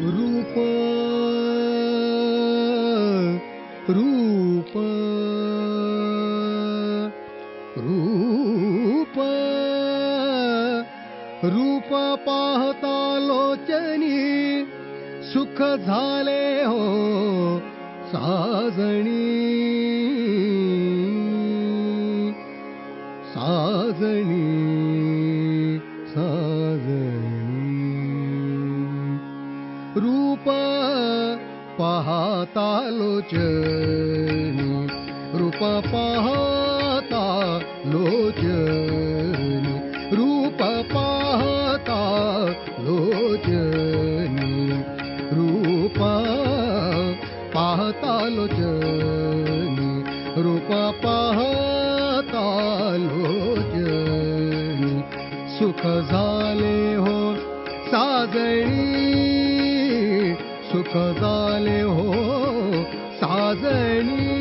रूप पाहता लोचनी सुख झाले हो साजणी रूप पाहता पाहता लोचनी। रूप पाहता लोचनी। रूप पाहता लोचनी। रूप पाहता लोचनी। सुख झाले हो सुख झाले हो साजणी.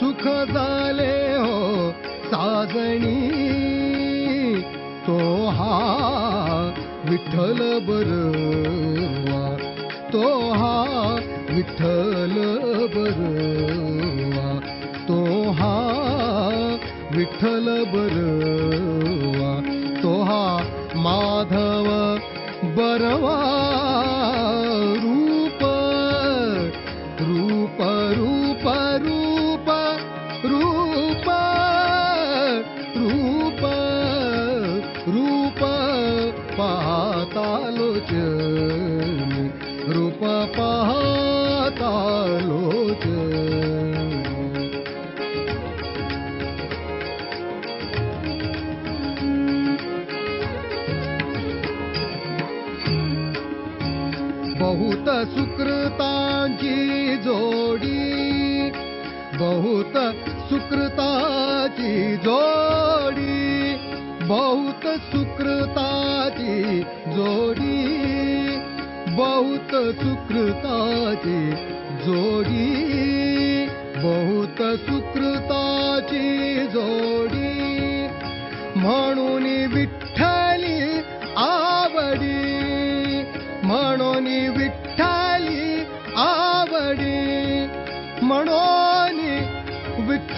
सुख झाले हो साजणी. तो हा विठ्ठल बरवा. तो हा विठ्ठल बरवा. तो हा विठ्ठल बरवा. तो हा माधव बरवा. बहुत सुकृताची जोडी बहुत सुकृताची जोडी बहुत सुकृताची जोडी बहुत सुकृताची जोडी. म्हणून विठ्ठली आवडी म्हणून विठ्ठली आवडी म्हणून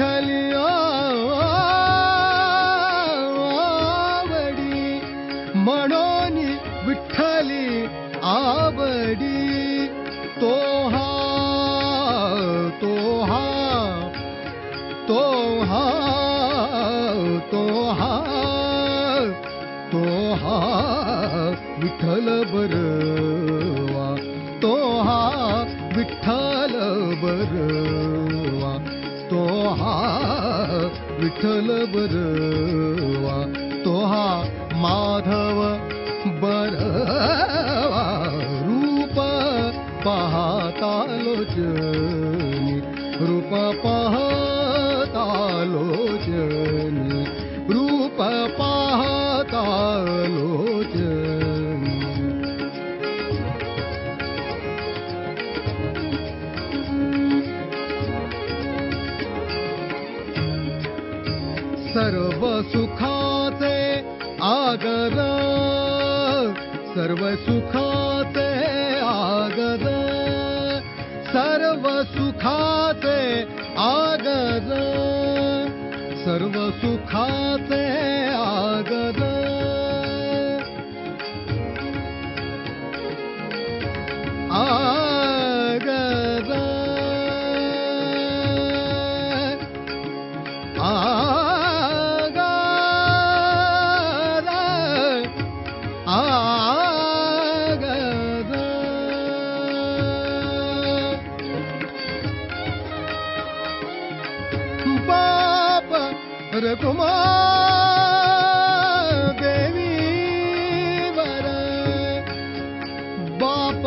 आवडी. म्हणून विठ्ठली आवडी. तोहा तोहा तोहा तोहा तोहा विठ्ठल बरवा विठ्ठल बरवा तो सुखाचे आगर सर्व सुखाचे आगर सर्व आगर सर्व सुखाचे रकुमा देवी वर बाप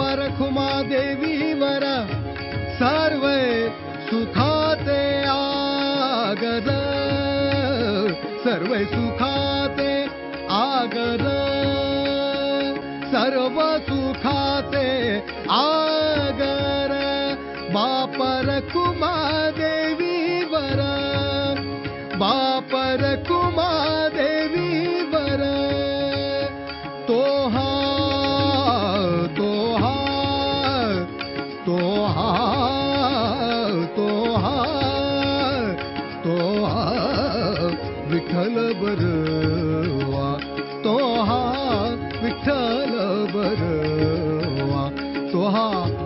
देवी वर सर्व सुखाते आगद सर्व सुखाते आगद सर्व सुखाते आगर बापर कुमा देवी विठल बोहा विठल बोहा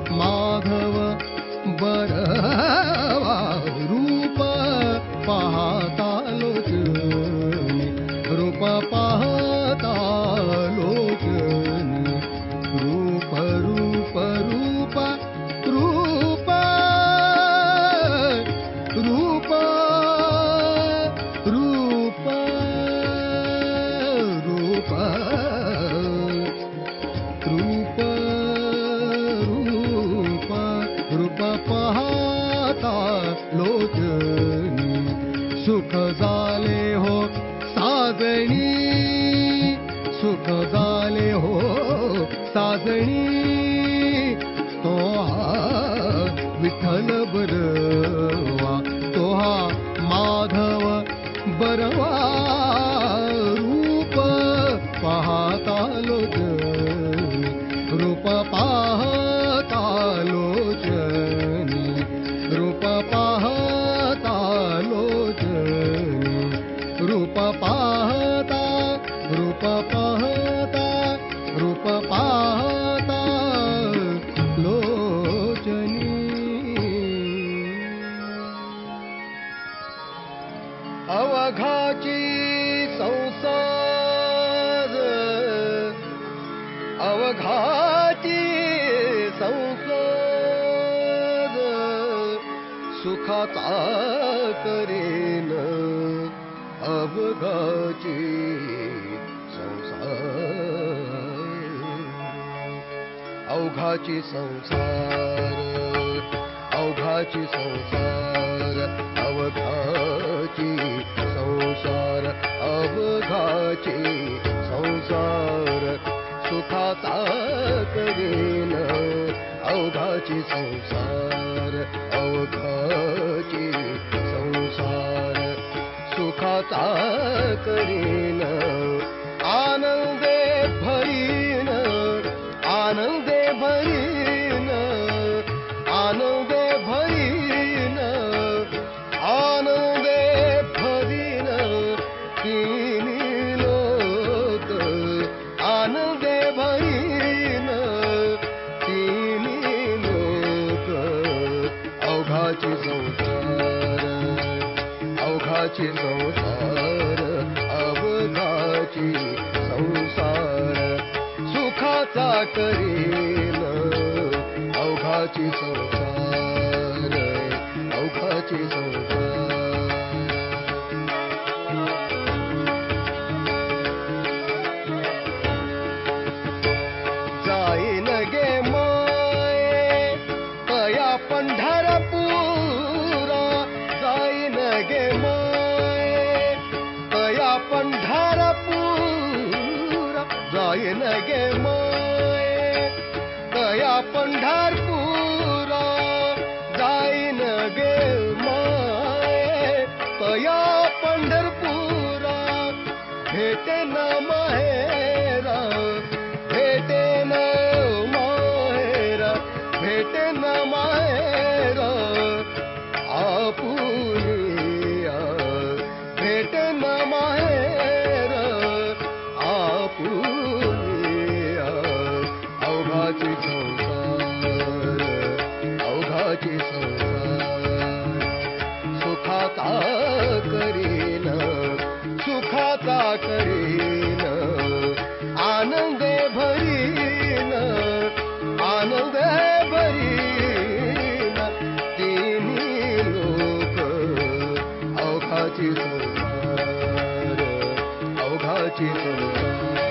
घाती संसार सुखाचा करेन अवघाची संसार. अवघाची संसार अवघाची संसार. ी अवघा संसार अवघ संसार सुखाता कीन अवघाची संसार अवघाची संसार. सुखाचा करीन अवघाची संसार अवघाची संसार. बेटे नामा सोनार अवघाची सोनार